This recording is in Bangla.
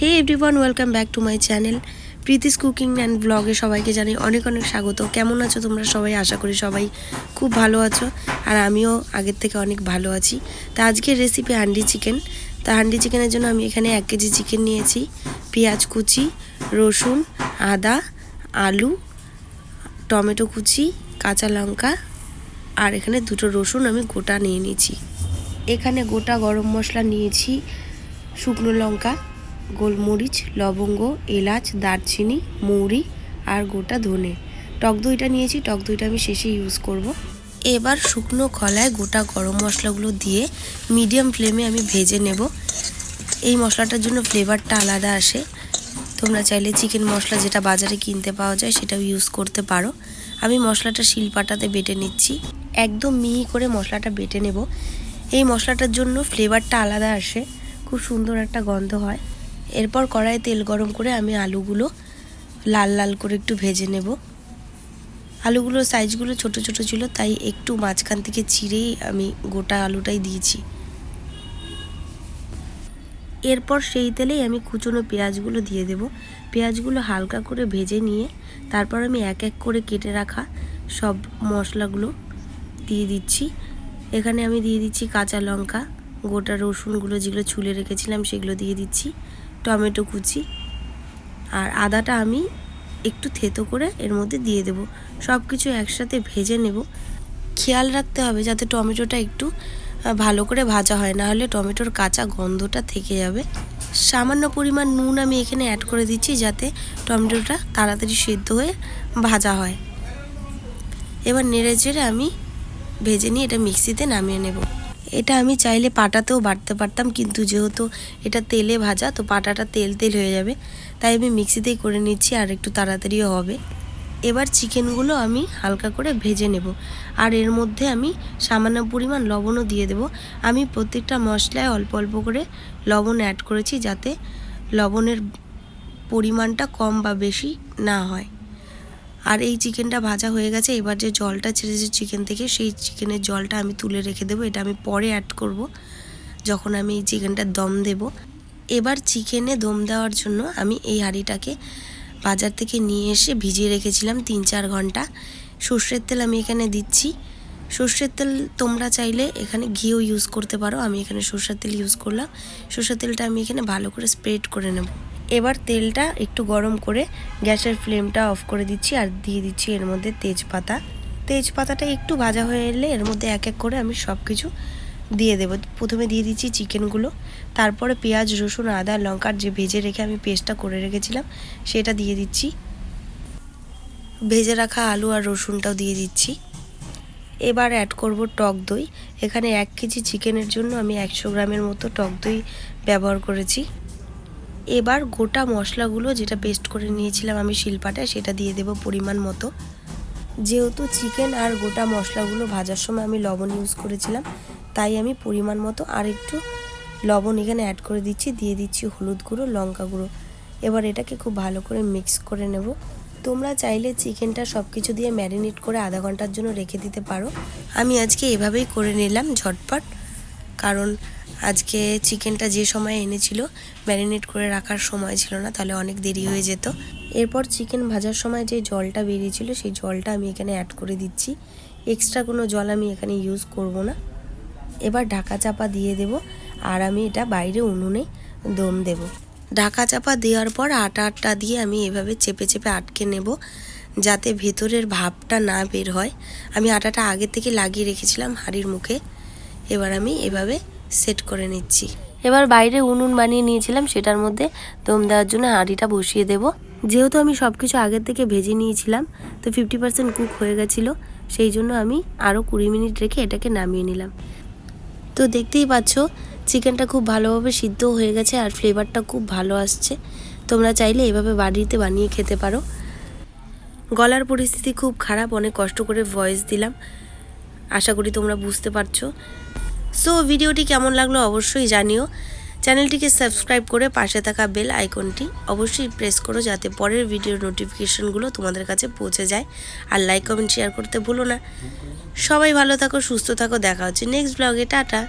Hey everyone welcome back to my channel Preeti's cooking and ব্লগে সবাইকে জানাই অনেক অনেক স্বাগত। কেমন আছো তোমরা সবাই? আশা করি সবাই খুব ভালো আছো। আর আমিও আগের থেকে অনেক ভালো আছি। তা আজকের রেসিপি হান্ডি চিকেন। তা হান্ডি চিকেনের জন্য আমি এখানে এক কেজি চিকেন নিয়েছি। পেঁয়াজ কুচি, রসুন, আদা, আলু, টমেটো কুচি, কাঁচা লঙ্কা, আর এখানে দুটো রসুন আমি গোটা নিয়ে নিয়েছি। এখানে গোটা গরম মশলা নিয়েছি শুকনো লঙ্কা। গোলমরিচ, লবঙ্গ, এলাচ, দারচিনি, মৌরি আর গোটা ধনে। টক দইটা নিয়েছি, টক দইটা আমি শেষে ইউজ করব। এবার শুকনো কলায় গোটা গরম মশলাগুলো দিয়ে মিডিয়াম ফ্লেমে আমি ভেজে নেব। এই মশলাটার জন্য ফ্লেভারটা আলাদা আসে। তোমরা চাইলে চিকেন মশলা যেটা বাজারে কিনতে পাওয়া যায় সেটাও ইউজ করতে পারো। আমি মশলাটা শিলপাটাতে বেটে নিচ্ছি। একদম মিহি করে মশলাটা বেটে নেব। এই মশলাটার জন্য ফ্লেভারটা আলাদা আসে। খুব সুন্দর একটা গন্ধ হয়। এরপর কড়াইয়ে তেল গরম করে আমি আলুগুলো লাল লাল করে একটু ভেজে নেব। আলুগুলোর সাইজগুলো ছোট ছোট ছিল, তাই একটু মাঝখান থেকে চিরেই আমি গোটা আলুটাই দিয়েছি। এরপর সেই তেলেই আমি কুচনো পেঁয়াজগুলো দিয়ে দেব। পেঁয়াজগুলো হালকা করে ভেজে নিয়ে তারপর আমি এক এক করে কেটে রাখা সব মশলাগুলো দিয়ে দিচ্ছি। এখানে আমি দিয়ে দিচ্ছি কাঁচা লঙ্কা, গোটা রসুনগুলো যেগুলো ছুলে রেখেছিলাম সেগুলো দিয়ে দিচ্ছি। টমেটো কুচি আর আদাটা আমি একটু থেতো করে এর মধ্যে দিয়ে দেব। সব কিছু একসাথে ভেজে নেব। খেয়াল রাখতে হবে যাতে টমেটোটা একটু ভালো করে ভাজা হয়, না হলে টমেটোর কাঁচা গন্ধটা থেকে যাবে। সামান্য পরিমাণ নুন আমি এখানে অ্যাড করে দিচ্ছি যাতে টমেটোটা তাড়াতাড়ি সেদ্ধ হয়ে ভাজা হয়। এবার নেড়ে চেড়ে আমি ভেজে নিয়ে এটা মিক্সিতে নামিয়ে নেব। এটা আমি চাইলে পাটাতেও বাটতে পারতাম, কিন্তু যেহেতু এটা তেলে ভাজা, তো পাটাটা তেল তেল হয়ে যাবে। তাই আমি মিক্সিতেই করে নিচ্ছি আর একটু তাড়াতাড়িও হবে। এবার চিকেনগুলো আমি হালকা করে ভেজে নেব। আর এর মধ্যে আমি সামান্য পরিমাণ লবণও দিয়ে দেব। আমি প্রত্যেকটা মশলায় অল্প অল্প করে লবণ অ্যাড করেছি যাতে লবণের পরিমাণটা কম বা বেশি না হয়। আর এই চিকেনটা ভাজা হয়ে গেছে, এবার যে জলটা ছেড়েছে চিকেন থেকে, সেই চিকেনের জলটা আমি তুলে রেখে দেবো, এটা আমি পরে অ্যাড করব, যখন আমি এই চিকেনটা দম দেব। এবার চিকেনে দম দেওয়ার জন্য আমি এই হাঁড়িটাকে বাজার থেকে নিয়ে এসে ভিজিয়ে রেখেছিলাম তিন চার ঘণ্টা। সর্ষের তেল আমি এখানে দিচ্ছি। সর্ষের তেল তোমরা চাইলে এখানে ঘিও ইউজ করতে পারো, আমি এখানে সর্ষের তেল ইউজ করলাম। সর্ষের তেলটা আমি এখানে ভালো করে স্প্রেড করে নেব। এবার তেলটা একটু গরম করে গ্যাসের ফ্লেমটা অফ করে দিচ্ছি আর দিয়ে দিচ্ছি এর মধ্যে তেজপাতা। তেজপাতাটা একটু ভাজা হয়ে এলে এর মধ্যে এক এক করে আমি সব কিছু দিয়ে দেবো। প্রথমে দিয়ে দিচ্ছি চিকেনগুলো, তারপরে পেঁয়াজ, রসুন, আদা, লঙ্কার যে ভেজে রেখে আমি পেস্টটা করে রেখেছিলাম সেটা দিয়ে দিচ্ছি। ভেজে রাখা আলু আর রসুনটাও দিয়ে দিচ্ছি। এবার অ্যাড করব টক দই। এখানে এক কেজি চিকেনের জন্য আমি একশো গ্রামের মতো টক দই ব্যবহার করেছি। এবার গোটা মশলাগুলো যেটা পেস্ট করে নিয়েছিলাম আমি শিলপাটায়, সেটা দিয়ে দেব পরিমাণ মতো। যেহেতু চিকেন আর গোটা মশলাগুলো ভাজার সময় আমি লবণ ইউজ করেছিলাম, তাই আমি পরিমাণ মতো আর একটু লবণ এখানে অ্যাড করে দিচ্ছি, দিয়ে দিচ্ছি হলুদ গুঁড়ো, লঙ্কা গুঁড়ো। এবার এটাকে খুব ভালো করে মিক্স করে নেব। তোমরা চাইলে চিকেনটা সব কিছু দিয়ে ম্যারিনেট করে আধা ঘণ্টার জন্য রেখে দিতে পারো। আমি আজকে এভাবেই করে নিলাম ঝটপট, কারণ আজকে চিকেনটা যে সময় এনেছিল, ম্যারিনেট করে রাখার সময় ছিল না, তাহলে অনেক দেরি হয়ে যেত। এরপর চিকেন ভাজার সময় যে জলটা বেরিয়েছিল, সেই জলটা আমি এখানে অ্যাড করে দিচ্ছি। এক্সট্রা কোনো জল আমি এখানে ইউজ করব না। এবার ঢাকা চাপা দিয়ে দেব, আর আমি এটা বাইরে উনুনে দম দেব। ঢাকা চাপা দেওয়ার পর আটা আটটা দিয়ে আমি এভাবে চেপে চেপে আটকে নেব, যাতে ভেতরের ভাবটা না বের হয়। আমি আটাটা আগে থেকে লাগিয়ে রেখেছিলাম হাঁড়ির মুখে। এবার আমি এভাবে সেট করে নিচ্ছি। এবার বাইরে উনুন বানিয়ে নিয়েছিলাম, সেটার মধ্যে দম দেওয়ার জন্য হাঁড়িটা বসিয়ে দেব। যেহেতু আমি সব কিছু আগের থেকে ভেজে নিয়েছিলাম, তো ফিফটি পার্সেন্ট কুক হয়ে গেছিল, সেই জন্য আমি আরও কুড়ি মিনিট রেখে এটাকে নামিয়ে নিলাম। তো দেখতেই পাচ্ছ, চিকেনটা খুব ভালোভাবে সিদ্ধ হয়ে গেছে আর ফ্লেভারটা খুব ভালো আসছে। তোমরা চাইলে এভাবে বাড়িতে বানিয়ে খেতে পারো। গলার পরিস্থিতি খুব খারাপ, অনেক কষ্ট করে ভয়েস দিলাম। আশা করি তোমরা বুঝতে পারছ। সো ভিডিওটি কেমন লাগল অবশ্যই জানিও। চ্যানেলটিকে সাবস্ক্রাইব করে পাশে থাকা বেল আইকনটি অবশ্যই প্রেস করো যাতে পরের ভিডিওর নোটিফিকেশনগুলো তোমাদের কাছে পৌঁছে যায়। আর লাইক, কমেন্ট শেয়ার করতে ভুলো না। সবাই ভালো থাকো, সুস্থ থাকো। দেখা হচ্ছে নেক্সট ব্লগে। টাটা।